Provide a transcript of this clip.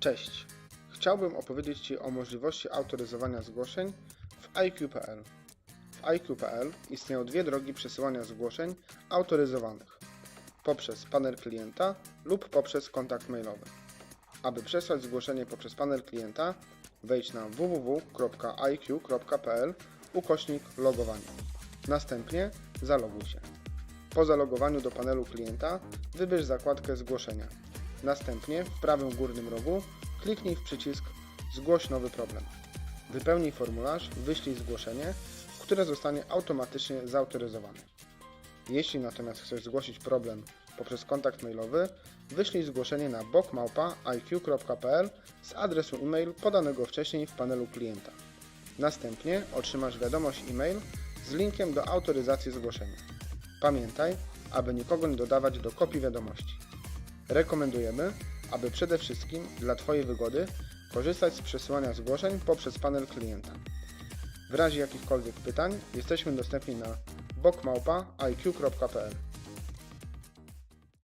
Cześć! Chciałbym opowiedzieć Ci o możliwości autoryzowania zgłoszeń w IQ.pl. W IQ.pl istnieją dwie drogi przesyłania zgłoszeń autoryzowanych poprzez panel klienta lub poprzez kontakt mailowy. Aby przesłać zgłoszenie poprzez panel klienta, wejdź na www.iq.pl ukośnik logowanie. Następnie zaloguj się. Po zalogowaniu do panelu klienta wybierz zakładkę zgłoszenia. Następnie w prawym górnym rogu kliknij w przycisk Zgłoś nowy problem. Wypełnij formularz, wyślij zgłoszenie, które zostanie automatycznie zautoryzowane. Jeśli natomiast chcesz zgłosić problem poprzez kontakt mailowy, wyślij zgłoszenie na bokmałpa.iq.pl z adresu e-mail podanego wcześniej w panelu klienta. Następnie otrzymasz wiadomość e-mail z linkiem do autoryzacji zgłoszenia. Pamiętaj, aby nikogo nie dodawać do kopii wiadomości. Rekomendujemy, aby przede wszystkim dla Twojej wygody korzystać z przesyłania zgłoszeń poprzez panel klienta. W razie jakichkolwiek pytań jesteśmy dostępni na bokmałpa.iq.pl